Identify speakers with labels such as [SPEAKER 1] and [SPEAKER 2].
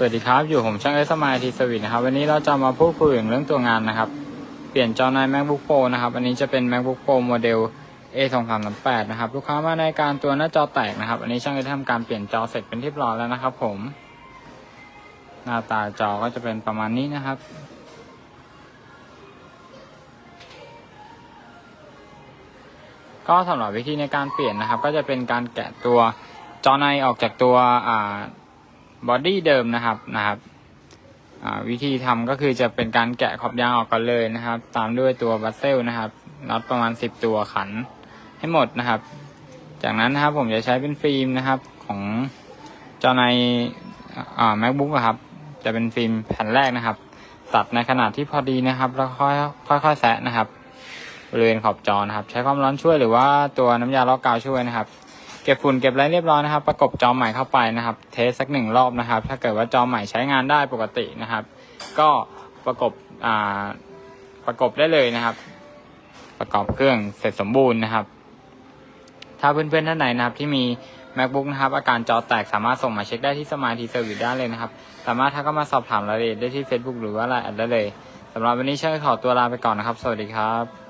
[SPEAKER 1] สวัสดีครับ อยู่ผมช่างเอสมาทีสวิตนะครับ วันนี้เราจะมาพูดคุยถึงเรื่องตัวงานนะครับ เปลี่ยนจอใน macbook pro นะครับ อันนี้จะเป็น macbook pro โมเดล a 2 3 3 8นะครับ ลูกค้ามาในการตัวหน้าจอแตกนะครับ อันนี้ช่างได้ทำการเปลี่ยนจอเสร็จเป็นที่เรียบร้อยแล้วนะครับ ผม หน้าตาจอก็จะเป็นประมาณนี้นะครับ ก็สำหรับวิธีในการเปลี่ยนนะครับ ก็จะเป็นการแกะตัวจอในออกจากตัวอ่า บอดี้เดิมนะครับนะครับวิธีทำก็คือจะเป็นการแกะขอบยางออกก่อนเลยนะครับ ตามด้วยตัวบัสเซลนะครับน็อตประมาณ 10 ตัวขันให้หมดนะครับ จากนั้นนะครับผมจะใช้เป็นฟิล์มนะครับของจอในอ่า macbook อะครับ จะเป็นฟิล์มแผ่นแรกนะครับ ตัดในขนาดที่พอดีนะครับ แล้วค่อยค่อยๆแซะนะครับบริเวณขอบจอนะครับ ใช้ความร้อนช่วยหรือว่าตัวน้ำยาลอกกาวช่วยนะครับ ก็บฝุ่นเก็บอะไรเรียบร้อยนะครับ ประกบจอใหม่เข้าไปนะครับ เทสสักหนึ่งรอบนะครับ ถ้าเกิดว่าจอใหม่ใช้งานได้ปกตินะครับ ก็ประกบอ่าประกบได้เลยนะครับ ประกอบเครื่องเสร็จสมบูรณ์นะครับ ถ้าเพื่อนๆท่านไหนนะครับ ที่มี macbook นะครับ อาการจอแตกสามารถส่งมาเช็คได้ที่สมาร์ทีเซอร์วิสได้เลยนะครับ สามารถทักเข้ามาสอบถามรายละเอียดได้ที่ Facebook หรือว่าไลน์แอดได้เลยสำหรับวันนี้ช่างขอตัวลาไปก่อนนะครับ สวัสดีครับ